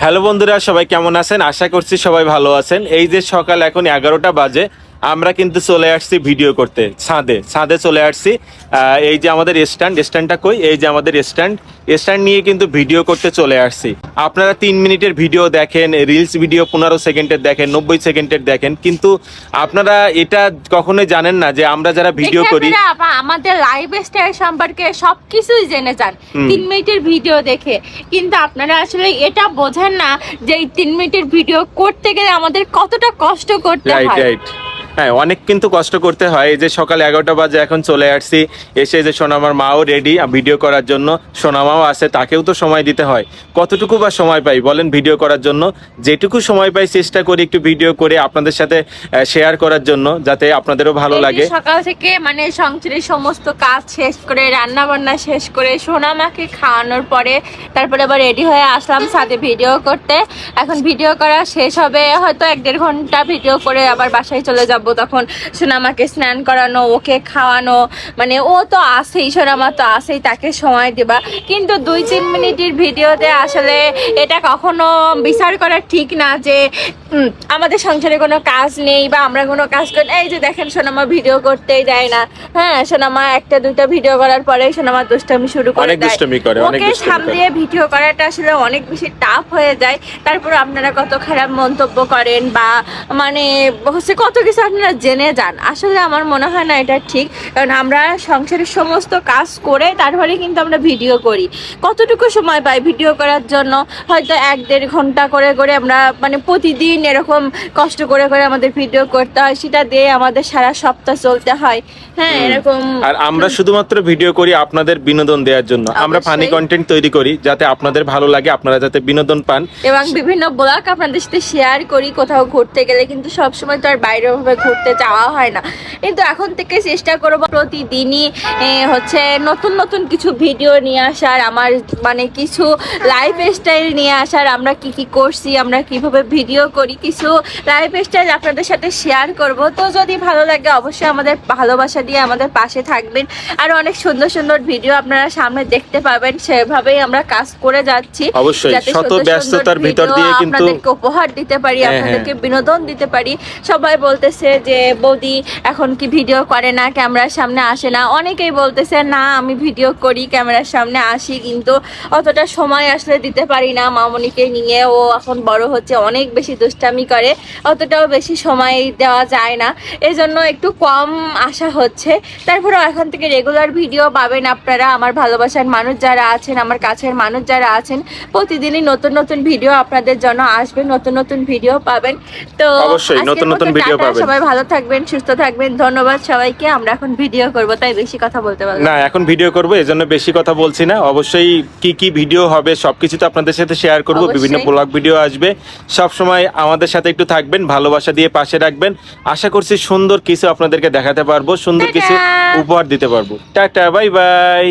Hello বন্ধুরা, সবাই কেমন আছেন? আশা করছি সবাই ভালো আছেন। এই যে সকাল, এখন এগারোটা বাজে। আমরা কিন্তু চলে আসছি ভিডিও করতে ছাদে ছাদে চলে আসছি। এই যে আমাদের স্ট্যান্ড স্ট্যান্ডটা কই? এই যে আমাদের স্ট্যান্ড স্ট্যান্ড নিয়ে কিন্তু ভিডিও করতে চলে আসছি। আপনারা তিন মিনিটের ভিডিও দেখেন রিলস ভিডিও পনেরো সেকেন্ডের দেখেন নব্বই সেকেন্ডের দেখেন কিন্তু আপনারা এটা কখনোই জানেন না যে আমরা যারা ভিডিও করি আমাদের লাইফ স্টাইল সম্পর্কে সবকিছুই জেনে যান তিন মিনিটের ভিডিও দেখে। কিন্তু আপনারা আসলে এটা বোঝেন না যে এই তিন মিনিটের ভিডিও করতে গেলে আমাদের কতটা কষ্ট করতে হয়। হ্যাঁ অনেক কিন্তু কষ্ট করতে হয়। এই যে সকাল এগারোটা বাজে এখন চলে আসছি। এসে যে সোনামার মাও রেডি ভিডিও করার জন্য। সোনামাও আছে তাকেও তো সময় দিতে হয়। কতটুকু বা সময় পাই বলেন ভিডিও করার জন্য। যেটুকু সময় পাই চেষ্টা করি একটু ভিডিও করে আপনাদের সাথে শেয়ার করার জন্য যাতে আপনাদেরও ভালো লাগে। সকাল থেকে মানে সংসারের সমস্ত কাজ শেষ করে রান্না বান্না শেষ করে সোনামাকে খাওয়ানোর পরে তারপরে আবার রেডি হয়ে আসলাম সাথে ভিডিও করতে। এখন ভিডিও করা শেষ হবে হয়তো এক দেড় ঘণ্টা ভিডিও করে আবার বাসায় চলে যাব। তখন সোনামাকে স্নান করানো ওকে খাওয়ানো মানে ও তো আসেই সোনামা তো আসেই তাকে সময় দেবা। কিন্তু দুই তিন মিনিটের ভিডিওতে আসলে এটা কখনো বিচার করা ঠিক না যে আমাদের সংসারে কোনো কাজ নেই বা আমরা কোনো কাজ করি এই যে দেখেন সোনামা ভিডিও করতেই দেয় না। হ্যাঁ সোনামা একটা দুইটা ভিডিও করার পরে সোনামা দুষ্টামি শুরু করে দেয়। ওকে। সামলিয়ে ভিডিও করাটা আসলে অনেক বেশি টাফ হয়ে যায়। তারপর আপনারা কত খারাপ মন্তব্য করেন বা মানে হচ্ছে কত কিছু আপনারা জেনে যান। আসলে আমার মনে হয় না এটা ঠিক কারণ আমরা সংসারের সমস্ত কাজ করে তারপরে কিন্তু আমরা ভিডিও করি। কতটুকু সময় পাই ভিডিও করার জন্য? হয়তো এক দেড় ঘণ্টা করে করে আমরা মানে প্রতিদিন এরকম কষ্ট করে করে আমাদের ভিডিও করতে হয় সেটা দিয়ে আমাদের সারা সপ্তাহ চলতে হয়। হ্যাঁ এরকম। আর আমরা শুধুমাত্র ভিডিও করি আপনাদের বিনোদন দেওয়ার জন্য। আমরা ফানি কন্টেন্ট তৈরি করি যাতে আপনাদের ভালো লাগে আপনারা যাতে বিনোদন পান। এবং বিভিন্ন ব্লগ আপনাদের সাথে শেয়ার করি কোথাও ঘুরতে গেলে কিন্তু সবসময় তো আর বাইরে ভাবে ঘুরতে যাওয়া হয় না। কিন্তু এখন থেকে চেষ্টা করব প্রতিদিনই হচ্ছে নতুন নতুন কিছু ভিডিও নিয়ে আসার আমার মানে কিছু লাইফ স্টাইল নিয়ে আসার আমরা কি কি করছি আমরা কীভাবে ভিডিও করি কিছু লাইফ স্টাইল আপনাদের সাথে শেয়ার করব। তো যদি ভালো লাগে অবশ্যই আমাদের ভালোবাসা দিয়ে আমাদের পাশে থাকবেন। আর অনেক সুন্দর সুন্দর ভিডিও আপনারা সামনে দেখতে পাবেন সেভাবেই আমরা কাজ করে যাচ্ছি। অবশ্যই যাতে শত ব্যস্ততার ভিতর ভিডিও দিয়ে কিন্তু আপনাদেরকে উপহার দিতে পারি হ্যাঁ, আপনাদেরকে বিনোদন দিতে পারি। সবাই বলতেছে যে বৌদি এখন কি ভিডিও করে না? ক্যামেরার সামনে আসে না? অনেকেই বলতেছে না আমি ভিডিও করি ক্যামেরার সামনে আসি কিন্তু অতটা সময় আসলে দিতে পারি না মামনিকে নিয়ে। ও এখন বড় হচ্ছে অনেক বেশি দুষ্টামি করে অতটাও বেশি সময় দেওয়া যায় না। এই জন্য একটু কম আসা হচ্ছে। তারপরেও এখন থেকে রেগুলার ভিডিও পাবেন আপনারা। আমার ভালোবাসার মানুষ যারা আছেন আমার কাছের মানুষ যারা আছেন প্রতিদিনই নতুন নতুন ভিডিও আপনাদের জন্য আসবে। নতুন নতুন ভিডিও পাবেন। তো অবশ্যই, নতুন নতুন ভিডিও পাবেন। সবাই ভালো থাকবেন সুস্থ থাকবেন। ধন্যবাদ সবাইকে। আমরা এখন ভিডিও করব তাই বেশি কথা বলতে পারব না। এখন ভিডিও করব এজন্য বেশি কথা বলছি না। অবশ্যই কি কি ভিডিও হবে সবকিছু তো আপনাদের সাথে শেয়ার করব বিভিন্ন ব্লগ ভিডিও আসবে। সব সময় আমাদের সাথে একটু থাকবেন ভালোবাসা দিয়ে পাশে রাখবেন। আশা করছি সুন্দর কিছু আপনাদেরকে দেখাতে পারব সুন্দর কিছু উপহার দিতে পারব। Tata bye bye.